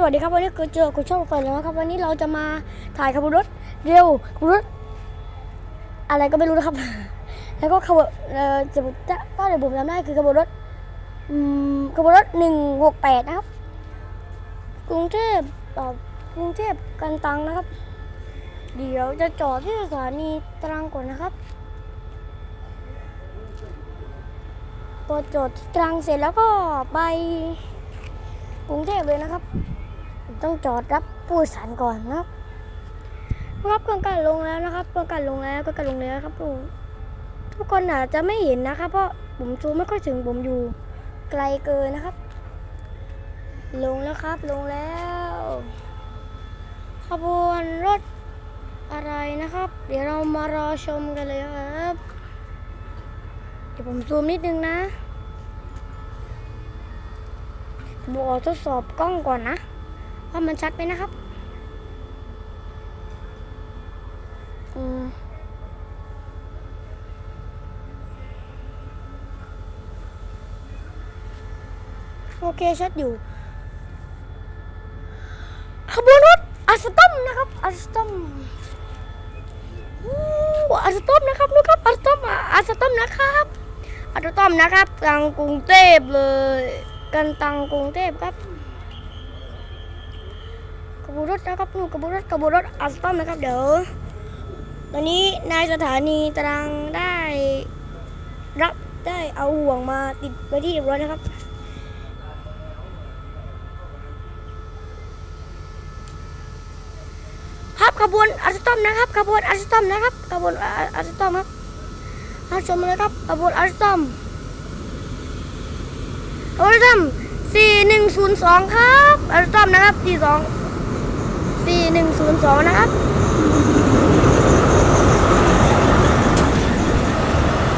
สวัสดีครับวันนี้เกิดเจอคุณช่องไฟแล้วครับ วันนี้เราจะมาถ่ายขบวนรถเร็วขบวนรถอะไรก็ไม่รู้นะครับ แล้วก็ขบวนเอ่อจะจะก็เดี๋ยวผมจำได้คือขบวนรถอืมขบวนรถหนึ่งหกแปดนะครับ กรุงเทพต่อกรุงเทพกันตังนะครับ เดี๋ยวจะจอดที่สถานีตรังก่อนนะครับพอจอดตรังเสร็จแล้วก็ไปกรุงเทพเลยนะครับ ต้องจอดรับผู้โดยสารก่อนนะครับรับเครื่องการลงแล้วนะครับเครื่องการลงแล้วก็การลงแล้วครับทุกทุกคนอาจจะไม่เห็นนะครับ เพราะผมซูมไม่ค่อยถึงผมอยู่ไกลเกินนะครับ ลงแล้วครับลงแล้วขบวนรถอะไรนะครับ เดี๋ยวเรามารอชมกันเลยครับ เดี๋ยวผมซูมนิดนึงนะผมขอทดสอบกล้องก่อนนะ ว่ามันชัดไหมนะครับอืมโอเคชัดอยู่ ขบวนรถอัสตอมนะครับอัสตอมอัสตอมนะครับนู่นครับอัสตอมอัสตอมนะครับอัสตอมนะครับกลางกรุงเทพเลย กันตังกรุงเทพครับ ขบวนรถนะครับนู่นขบวนรถขบวนรถอัสตอมนะครับเดี๋ยว ตอนนี้นายสถานีตรังได้รับได้เอาห่วงมาติดไว้ที่เรียบร้อยนะครับครับขบวนอัสตอมนะครับขบวนอัสตอมนะครับขบวนอัสตอมครับรับชมเลยครับขบวนอัสตอมขบวนอัสตอมสี่หนึ่งศูนย์สองครับอัสตอมนะครับสี่ี่หนึ่งศูนย์สองนะครับ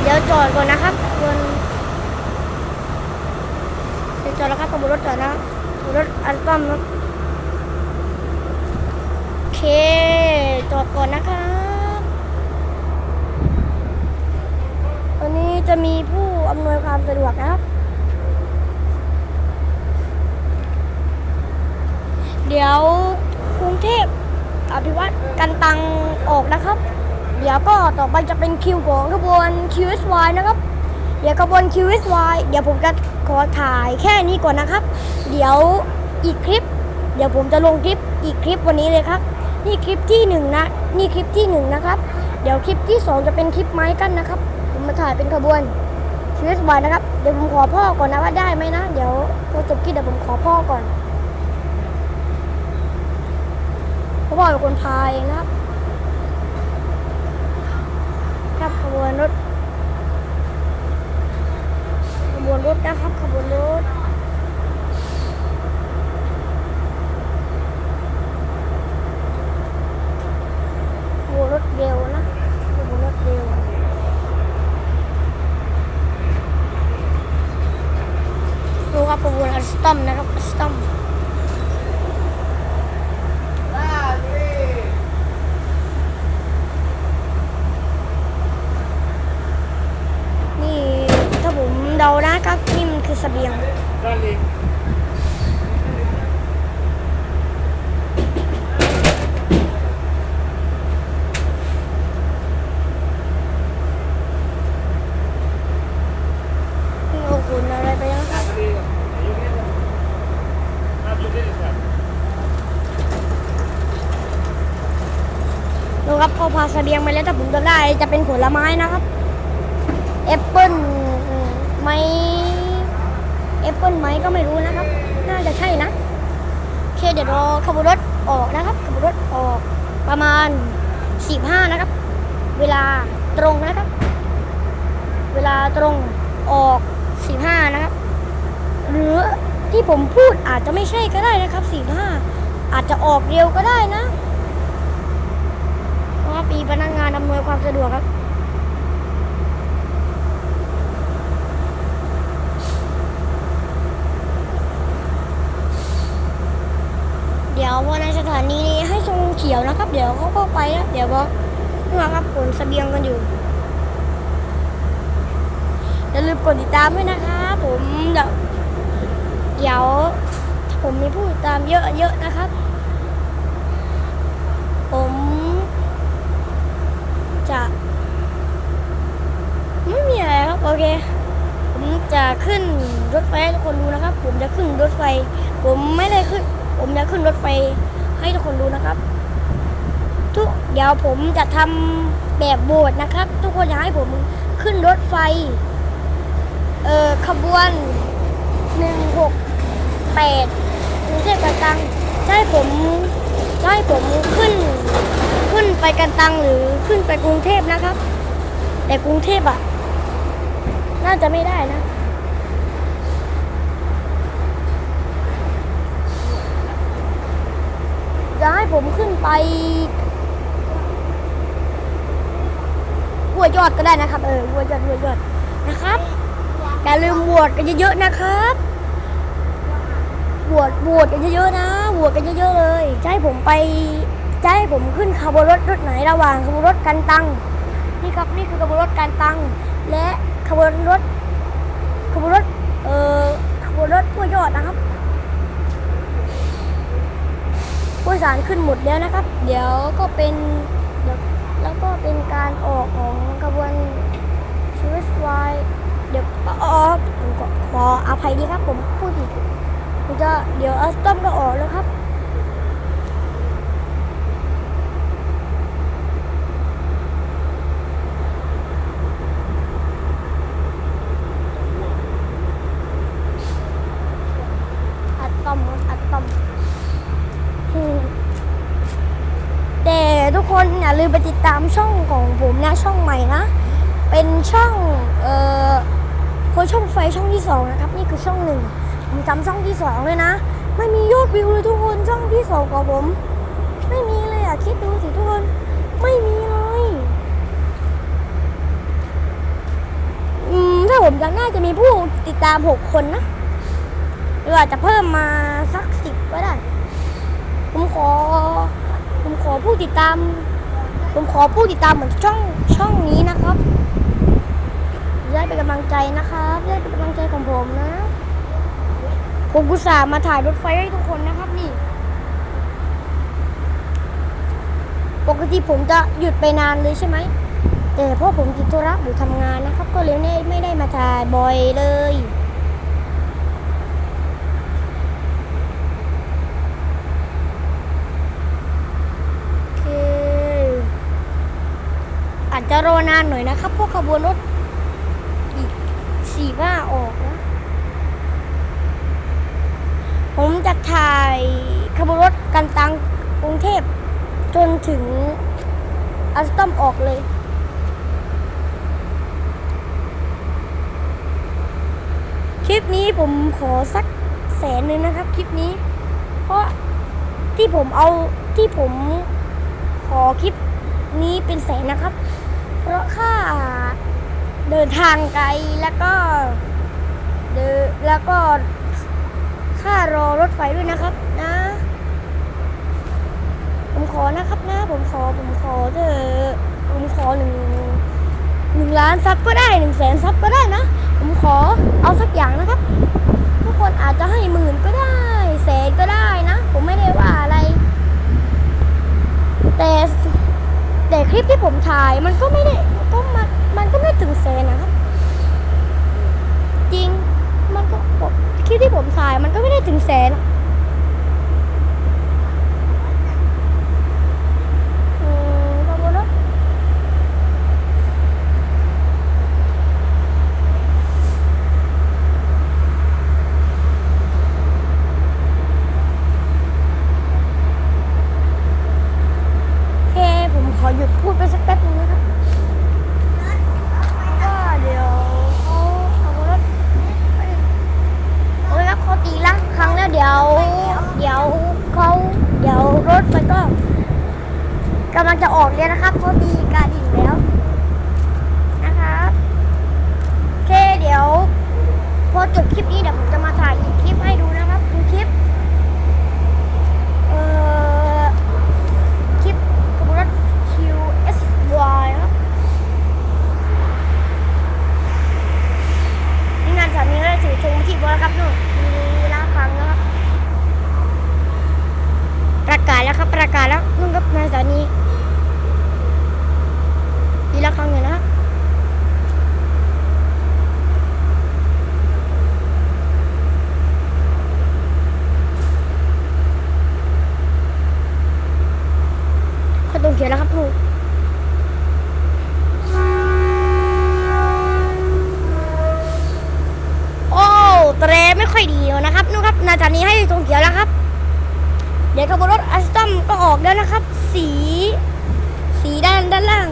เดี๋ยวจอดก่อนนะครับบนเดี๋ยวจอดแล้วครับขบวนรถจอดนะครับนรถอัสตอมโอเคจอดก่อนนะครับวันนี้จะมีผู้อำนวยความสะดวกนะครับ เดี๋ยว อภิวัตกันตังออกนะครับ เดี๋ยวก็ต่อไปจะเป็นคิวของขบวน QSY นะครับ เดี๋ยวขบวน QSY เดี๋ยวผมจะขอถ่ายแค่นี้ก่อนนะครับ เดี๋ยวอีกคลิป เดี๋ยวผมจะลงคลิปอีกคลิปวันนี้เลยครับ นี่คลิปที่หนึ่งนะนี่คลิปที่หนึ่งนะครับ เดี๋ยวคลิปที่สองจะเป็นคลิปไม้กั้นนะครับ ผมมาถ่ายเป็นขบวนชีวิตบายนะครับ เดี๋ยวผมขอพ่อก่อนนะว่าได้ไหมนะ เดี๋ยวพอจบคลิปเดี๋ยวผมขอพ่อก่อนเพราะพ่อเป็นคนพายเองนะครับครับขบวนรถขบวนรถนะครับขบวนรถขบวนรถเร็วนะขบวนรถเร็วดูครับขบวนอัสตัมนะครับอัสตัมนี่ถ้าผมเดานะครับนี่มันคือเสบียง นี่โอ้โหอะไรไปยังครับดูครั เบียงมาแล้วแต่ผมจะได้จะเป็นผลไม้นะครับแอปเปิ้ลไหมแอปเปิ้ลไหมก็ไม่รู้นะครับ น่าจะใช่นะโอเคเดี๋ยวรอขบวนรถออกนะครับขบวนรถออกประมาณ45นะครับ เวลาตรงนะครับ เวลาตรงออก45นะครับ หรือที่ผมพูดอาจจะไม่ใช่ก็ได้นะครับ45อาจจะออกเร็วก็ได้นะว่ามีพนักงานอำนวยความสะดวกครับเดี๋ยวพอในสถานีนี้ให้ทรงเขียวนะครับ เดี๋ยวเขาก็ไปนะเดี๋ยวก็นี่ครับขนเสบียงกันอยู่อย่าลืมกดติดตามด้วยนะคะผมเดี๋ยวเดี๋ยวผมมีผู้ติดตามเยอะๆนะครับ ผมจะ ไม่มีอะไรครับ โอเค ผมจะขึ้นรถไฟให้ทุกคนดูนะครับ ผมจะขึ้นรถไฟ ผมไม่ได้ขึ้น ผมจะขึ้นรถไฟให้ทุกคนดูนะครับ ทุกเดี๋ยวผมจะทำแบบโบสถ์นะครับ ทุกคนอยากให้ผมขึ้นรถไฟ เอ่อขบวนหนึ่งหกแปดกรุงเทพกันตังให้ผมให้ผมขึ้น ขึ้นไปกันตังหรือขึ้นไปกรุงเทพนะครับ แต่กรุงเทพอะ น่าจะไม่ได้นะ จะให้ผมขึ้นไปหัวยอดก็ได้นะครับ เออหัวยอดหัวยอดนะครับอย่าลืมโหวตกันเยอะๆนะครับโหวตโหวตกันเยอะๆนะโหวตกันเยอะๆเลยจะให้ผมไปจะให้ผมขึ้นขบวนรถรถไหนระหว่างขบวนรถกันตังนี่ครับนี่คือขบวนรถกันตังและ ขบวนรถขบวนรถเอ่อขบวนรถหัวยอดนะครับผู้โดยสารขึ้นหมดแล้วนะครับ เดี๋ยวก็เป็นเดี๋ยวแล้วก็เป็นการออกของกระบวนชีวิตไฟเดี๋ยวอ๋อผมขอขออภัยดีครับ ผมพูดผิดผมจะเดี๋ยวอัสตอมก็ออกแล้วครับ อัตตอมครับอัตตอม อืมแต่ทุก คนอย่าลืมไปติดตามช่องของผมนะช่องใหม่นะ เป็นช่องเอ่อโคช่องไฟช่องที่สองนะครับ นี่คือช่องหนึ่งผมจำช่องที่สองเลยนะ ไม่มียอดวิวเลยทุกคนช่องที่สองของผม ไม่มีเลยอะคิดดูสิทุกคนไม่มีเลยอืมถ้าผมจำได้จะมีผู้ติดตามหกคนนะหรืออาจจะเพิ่มมาสักสิบก็ได้ ผมขอ ผมขอผู้ติดตาม ผมขอผู้ติดตามเหมือนช่องช่องนี้นะครับได้เป็นกำลังใจนะครับได้เป็นกำลังใจของผมนะ ผมกุตส่ามาถ่ายรถไฟให้ทุกคนนะครับนี่ ปกติผมจะหยุดไปนานเลยใช่ไหม แต่เพราะผมติดธุระหรือทำงานนะครับ ก็เลยไม่ได้มาถ่ายบ่อยเลย โอเค อา จะรอนานหน่อยนะครับพราะขบวนรถอีกสี่ห้าออกนะ ผมจะถ่ายขบวนรถกันตังกรุงเทพ จนถึงอัสตอมออกเลยคลิปนี้ผมขอสักแสนหนึ่งนะครับ คลิปนี้ เพราะที่ผมเอาที่ผมขอคลิปนี้เป็นแสนนะครับ เพราะค่าเดินทางไกลแล้วก็เดแล้วก็ค่ารอรถไฟด้วยนะครับนะ ผมขอนะครับนะ ผมขอผมขอเถอะผมขอหนึ่งหนึ่งล้านซับก็ได้หนึ่งแสนซับก็ได้นะ ผมขอเอาสักอย่างนะครับ ทุกคนอาจจะให้หมื่นก็ได้แสนก็ได้นะ ผมไม่ได้ว่าอะไร แต่แต่ คลิปที่ผมถ่ายมันก็ไม่ได้ก็มันมันก็ไม่ถึงแสนนะครับ จริงมันก็คลิปที่ผมถ่ายมันก็ไม่ได้ถึงแสนอะอืมขอบคุณนะโอเคผมขอหยุดพูดไปสักแป๊บนึงนะครับก็เดี๋ยวเขาเอารถ โอ้ยครับเขาตีละครั้งแล้วเดี๋ยว เดี๋ยวเขาเดี๋ยวรถมันก็ กำลังจะออกเลยนะครับเขาตีการดิ่งแล้วนะครับโอเคเดี๋ยว พอจบคลิปนี้เดี๋ยวผมจะมาถ่ายอีกคลิปให้ดูนะครับคือคลิปเอ่อคลิปขบวนรถ QSY ครับนี่งานสามีก็ได้ถือธงที่บอลครับนู่น ตรงเขียวแล้วครับลูกโอ้เตรไม่ค่อยดีนะครับนู่นครับนาจานี้ให้ตรงเขียวแล้วครับ เดี๋ยวขบวนรถอัสตัมก็ออกแล้วนะครับ สี สีด้านด้านล่าง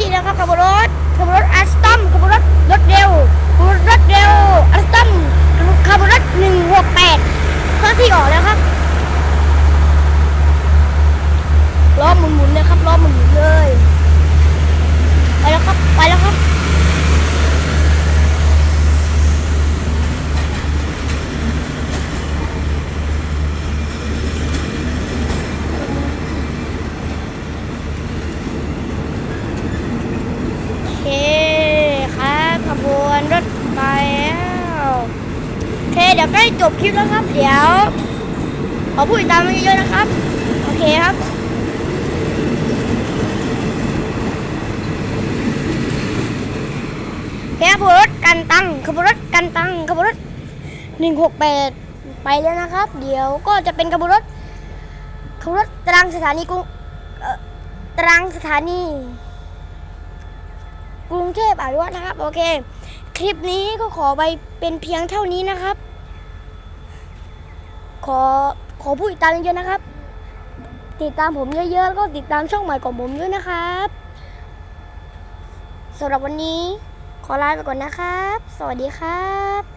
ที่แล้วครับขบวนรถขบวนรถอัสตัมขบวนรถรถเร็วขบวนรถเร็วอัสตัมขบวนรถหนึ่งหกแปดเคลื่อนที่ออกแล้วครับล้อหมุนๆเลยครับล้อหมุนๆเลย ไปแล้วครับไปแล้วครับ โอเคครับขบวนรถไปแล้วโอ เคเดี๋ยวใกล้จบคลิปแล้วครับ เดี๋ยวขอพูดตามมาเยอะๆนะครับ โอเคครับแค่ขบรถกันตังขบรถกันตังขบรถหนึ่งหกแปดไปแล้วนะครับ เดี๋ยวก็จะเป็นขบรถขบรถตรังสถานีกรุงตรังสถานี กรุงเทพอภิวัฒน์นะครับ โอเค คลิปนี้ก็ขอไปเป็นเพียงเท่านี้นะครับ ขอขอผู้ติดตามเยอะๆนะครับ ติดตามผมเยอะๆแล้วก็ติดตามช่องใหม่ของผมด้วยนะครับสำหรับวันนี้ขอลาไปก่อนนะครับ สวัสดีครับ